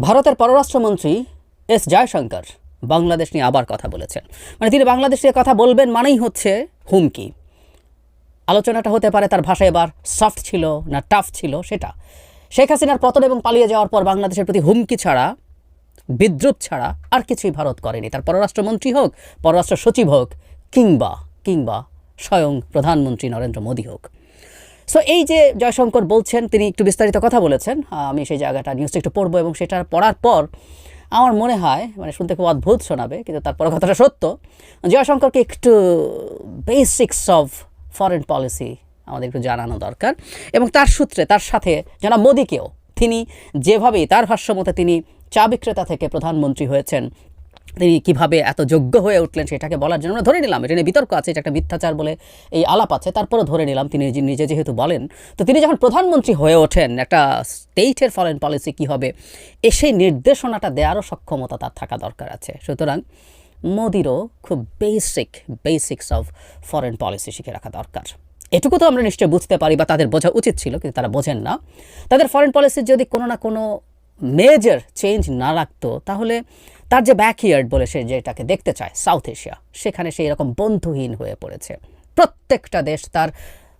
ভারতের পররাষ্ট্রমন্ত্রী এস জয়শঙ্কর বাংলাদেশ নিয়ে আবার কথা বলেছেন। মানে তিনি বাংলাদেশ নিয়ে কথা বলবেন মানেই হচ্ছে হুমকি। আলোচনাটা হতে পারে তার ভাষা এবার সফট ছিল না টাফ ছিল সেটা। শেখ হাসিনার পতন এবং পালিয়ে যাওয়ার পর বাংলাদেশের প্রতি হুমকি ছাড়া, বিদ্রুপ ছাড়া আর কিছুই ভারত করেনি। তার পররাষ্ট্রমন্ত্রী হোক, পররাষ্ট্র সচিব হোক, কিংবা কিংবা স্বয়ং প্রধানমন্ত্রী নরেন্দ্র মোদী হোক। সো এই যে জয়শঙ্কর বলছেন, তিনি একটু বিস্তারিত কথা বলেছেন। আমি সেই জায়গাটা নিউজটা একটু পড়ব এবং সেটা পড়ার পর আমার মনে হয় মানে শুনতে খুব অদ্ভুত শোনাবে, কিন্তু তারপরে কথাটা সত্য, জয়শঙ্করকে একটু বেসিক্স অফ ফরেন পলিসি আমাদের একটু জানানো দরকার। এবং তার সূত্রে, তার সাথে যারা মোদীকেও, তিনি যেভাবেই, তার ভাষ্য মতে তিনি চা বিক্রেতা থেকে প্রধানমন্ত্রী হয়েছেন তিনি কীভাবে এত যোগ্য হয়ে উঠলেন সেটাকে বলার জন্য ধরে নিলাম, এটা নিয়ে বিতর্ক আছে, এটা একটা মিথ্যাচার বলে এই আলাপ আছে, তারপরও ধরে নিলাম তিনি নিজে যেহেতু বলেন, তো তিনি যখন প্রধানমন্ত্রী হয়ে ওঠেন, একটা স্টেটের ফরেন পলিসি কী হবে, এ সেই নির্দেশনাটা দেওয়ারও সক্ষমতা তার থাকা দরকার আছে। সুতরাং মোদিরও খুব basic basics of foreign policy শিখে রাখা দরকার। এটুকু তো আমরা নিশ্চয়ই বুঝতে পারি বা তাদের বোঝা উচিত ছিল, কিন্তু তারা বোঝেন না। তাদের ফরেন পলিসির যদি কোনো না কোনো মেজর চেঞ্জ না রাখতো, তাহলে তার যে ব্যাকইয়ার্ড বলে সে যেটাকে দেখতে চায়, সাউথ এশিয়া, সেখানে সেই রকম বন্ধুহীন হয়ে পড়েছে। প্রত্যেকটা দেশ তার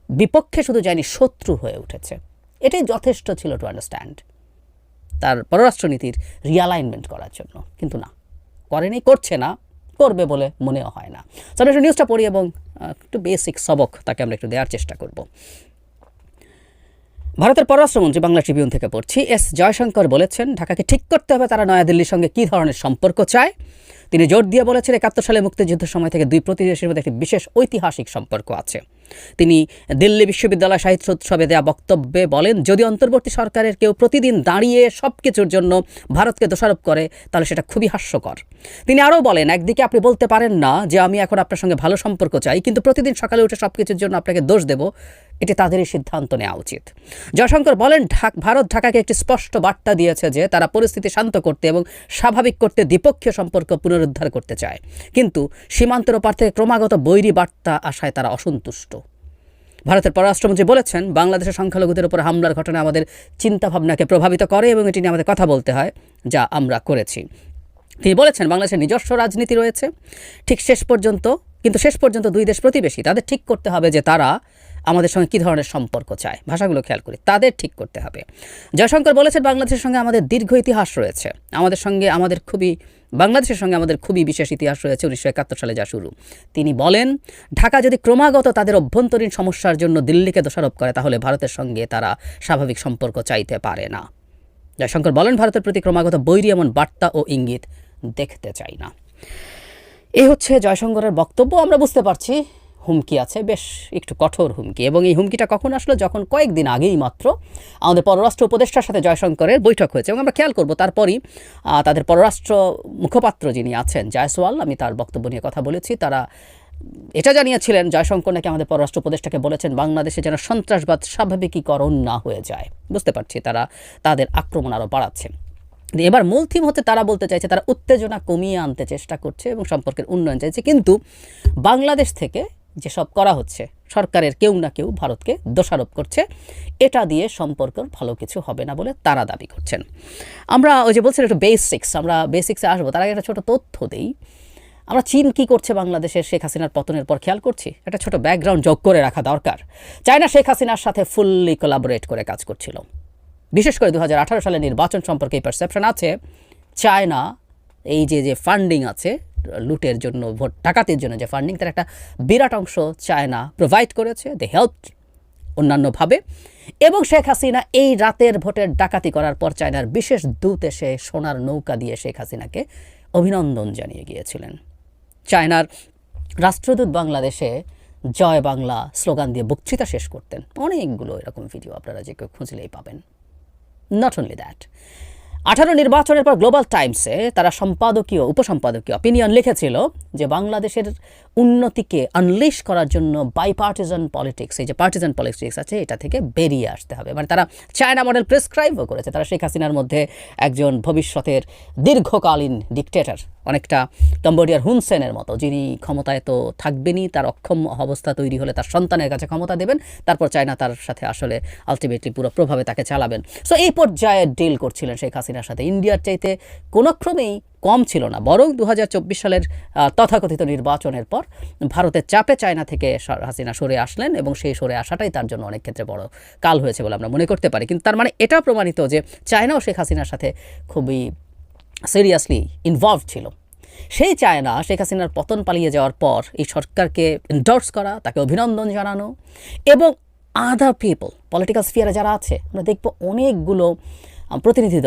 বিপক্ষে শুধু যায়নি, শত্রু হয়ে উঠেছে। এটাই যথেষ্ট ছিল টু আন্ডারস্ট্যান্ড তার পররাষ্ট্রনীতির রিয়ালাইনমেন্ট করার জন্য। কিন্তু না করেনি করছে না, করবে বলে মনেও হয় না। তো আমরা একটু নিউজটা পড়ি এবং একটু বেসিক সবক তাকে আমরা একটু দেওয়ার চেষ্টা করব। ভারতের পররাষ্ট্রমন্ত্রী বাংলা ট্রিবিউন থেকে পড়ছি। এস জয়শঙ্কর বলেছেন, ঢাকাকে ঠিক করতে হবে তারা নয়াদিল্লির সঙ্গে কী ধরনের সম্পর্ক চায়। তিনি জোর দিয়ে বলেছেন, একাত্তর সালে মুক্তিযুদ্ধের সময় থেকে দুই প্রতিদেশের মধ্যে একটি বিশেষ ঐতিহাসিক সম্পর্ক আছে। তিনি দিল্লি বিশ্ববিদ্যালয় সাহিত্য উৎসবে দেওয়া বক্তব্যে বলেন, যদি অন্তর্বর্তী সরকারের কেউ প্রতিদিন দাঁড়িয়ে সব কিছুর জন্য ভারতকে দোষারোপ করে, তাহলে সেটা খুবই হাস্যকর। তিনি আরও বলেন, একদিকে আপনি বলতে পারেন না যে আমি এখন আপনার সঙ্গে ভালো সম্পর্ক চাই, কিন্তু প্রতিদিন সকালে উঠে সব কিছুর জন্য আপনাকে দোষ দেব এটি তাদেরই সিদ্ধান্ত নেওয়া উচিত। জয়শঙ্কর বলেন, ঢাক, ভারত ঢাকাকে একটি স্পষ্ট বার্তা দিয়েছে যে তারা পরিস্থিতি শান্ত করতে এবং স্বাভাবিক করতে দ্বিপক্ষীয় সম্পর্ক পুনরুদ্ধার করতে চায়। কিন্তু সীমান্তের ওপার থেকে ক্রমাগত বৈরী বার্তা আসায় তারা অসন্তুষ্ট। ভারতের পররাষ্ট্রমন্ত্রী বলেছেন, বাংলাদেশের সংখ্যালঘুদের উপর হামলার ঘটনা আমাদের চিন্তাভাবনাকে প্রভাবিত করে এবং এটি নিয়ে আমাদের কথা বলতে হয়, যা আমরা করেছি। তিনি বলেছেন, বাংলাদেশের নিজস্ব রাজনীতি রয়েছে। ঠিক শেষ পর্যন্ত, কিন্তু শেষ পর্যন্ত দুই দেশ প্রতিবেশী। তাদের ঠিক করতে হবে যে তারা আমাদের সঙ্গে কী ধরনের সম্পর্ক চায়? ভাষাগুলো খেয়াল করি। তাদের ঠিক করতে হবে। জয়শঙ্কর বলেছেন, বাংলাদেশের সঙ্গে আমাদের দীর্ঘ ইতিহাস রয়েছে। আমাদের সঙ্গে আমাদের খুবই, বাংলাদেশের সঙ্গে আমাদের খুবই বিশেষ ইতিহাস রয়েছে উনিশশো একাত্তর সালে যা শুরু। তিনি বলেন, ঢাকা যদি ক্রমাগত তাদের অভ্যন্তরীণ সমস্যার জন্য দিল্লিকে দোষারোপ করে, তাহলে ভারতের সঙ্গে তারা স্বাভাবিক সম্পর্ক চাইতে পারে না। জয়শঙ্কর বলেন, ভারতের প্রতি ক্রমাগত বৈরী এমন বার্তা ও ইঙ্গিত দেখতে চাই না। এই হচ্ছে জয়শঙ্করের বক্তব্য। আমরা বুঝতে পারছি হুমকি আছে, বেশ একটু কঠোর হুমকি। এবং এই হুমকিটা কখন আসলো? যখন কয়েকদিন আগেই মাত্র আমাদের পররাষ্ট্র উপদেষ্টার সাথে জয়শঙ্করের বৈঠক হয়েছে। এবং আমরা খেয়াল করব তারপরই তাদের পররাষ্ট্র মুখপাত্র যিনি আছেন, জয়সওয়াল, আমি তার বক্তব্য নিয়ে কথা বলেছি। তারা এটা জানিয়েছিলেন, জয়শঙ্কর নাকি আমাদের পররাষ্ট্র উপদেষ্টাকে বলেছেন, বাংলাদেশে যেন সন্ত্রাসবাদ স্বাভাবিকীকরণ না হয়ে যায়। বুঝতে পারছি, তারা তাদের আক্রমণ আরও বাড়াচ্ছে। এবার মূল থিম হতে তারা বলতে চাইছে, তারা উত্তেজনা কমিয়ে আনতে চেষ্টা করছে এবং সম্পর্কের উন্নয়ন চাইছে। কিন্তু বাংলাদেশ থেকে যেসব করা হচ্ছে, সরকারের কেউ না কেউ ভারতকে দোষারোপ করছে। এটা দিয়ে সম্পর্কের ভালো কিছু হবে না বলে তারা দাবি করছেন। আমরা ওই যে বলছিলাম একটু বেসিক্স আমরা বেসিক্সে আসব। তার আগে একটা ছোটো তথ্য দিই। আমরা চীন কী করছে বাংলাদেশের শেখ হাসিনার পতনের পর খেয়াল করছি? একটা ছোট ব্যাকগ্রাউন্ড যোগ করে রাখা দরকার। চায়না শেখ হাসিনার সাথে ফুললি কোলাবোরেট করে কাজ করছিল। বিশেষ করে দু হাজার আঠারো সালে নির্বাচন সম্পর্কে এই পারসেপশন আছে। চায়না, এই যে যে ফান্ডিং আছে লুটের জন্য, ভোট, ডাকাতির জন্য যে ফান্ডিং তার একটা বিরাট অংশ চায়না প্রোভাইড করেছে দে হেল্প অন্যান্যভাবে। এবং শেখ হাসিনা এই রাতের ভোটের ডাকাতি করার পর চায়নার বিশেষ দূত এসে সোনার নৌকা দিয়ে শেখ হাসিনাকে অভিনন্দন জানিয়ে গিয়েছিলেন। চায়নার রাষ্ট্রদূত বাংলাদেশে জয় বাংলা স্লোগান দিয়ে বক্তৃতা শেষ করতেন। অনেকগুলো এরকম ভিডিও আপনারা যে কেউ খুঁজলেই পাবেন। নট অনলি দ্যাট আঠারো নির্বাচনের পর গ্লোবাল টাইমসে তারা সম্পাদকীয়, উপসম্পাদকীয় অপিনিয়ন লিখেছিল যে বাংলাদেশের উন্নতিকে আনলিশ করার জন্য বাইপার্টিজান পলিটিক্স এই যে পার্টিজান পলিটিক্স আছে, এটা থেকে বেরিয়ে আসতে হবে। মানে তারা চায়না মডেল প্রেসক্রাইবও করেছে। তারা শেখ হাসিনার মধ্যে একজন ভবিষ্যতের দীর্ঘকালীন ডিকটেটর অনেকটা কম্বোডিয়ার হুনসেনের মতো, যিনি ক্ষমতায় তো থাকবেনই, তার অক্ষম অবস্থা তৈরি হলে তার সন্তানের কাছে ক্ষমতা দেবেন, তারপর চায়না তার সাথে আসলে আলটিমেটলি পুরো প্রভাবে তাকে চালাবেন। সো এই পর্যায়ে ডিল করছিলেন শেখ হাসিনা। হাসিনার সাথে। ইন্ডিয়ার চাইতে কোনোক্রমেই কম ছিল না, বরং দু হাজার চব্বিশ সালের তথাকথিত নির্বাচনের পর ভারতের চাপে চায়না থেকে হাসিনা সরে আসলেন এবং সেই সরে আসাটাই তার জন্য অনেক ক্ষেত্রে বড় কাল হয়েছে বলে আমরা মনে করতে পারি। কিন্তু তার মানে এটা প্রমাণিত যে চায়নাও শেখ হাসিনার সাথে খুবই সিরিয়াসলি ইনভলভ ছিল। সেই চায়না শেখ হাসিনার পতন পালিয়ে যাওয়ার পর এই সরকারকে এন্ডোর্স করা, তাকে অভিনন্দন জানানো এবং আদার পিপল পলিটিক্যাল স্ফিয়ারে যারা আছে, আমরা দেখব অনেকগুলো প্রতিনিধি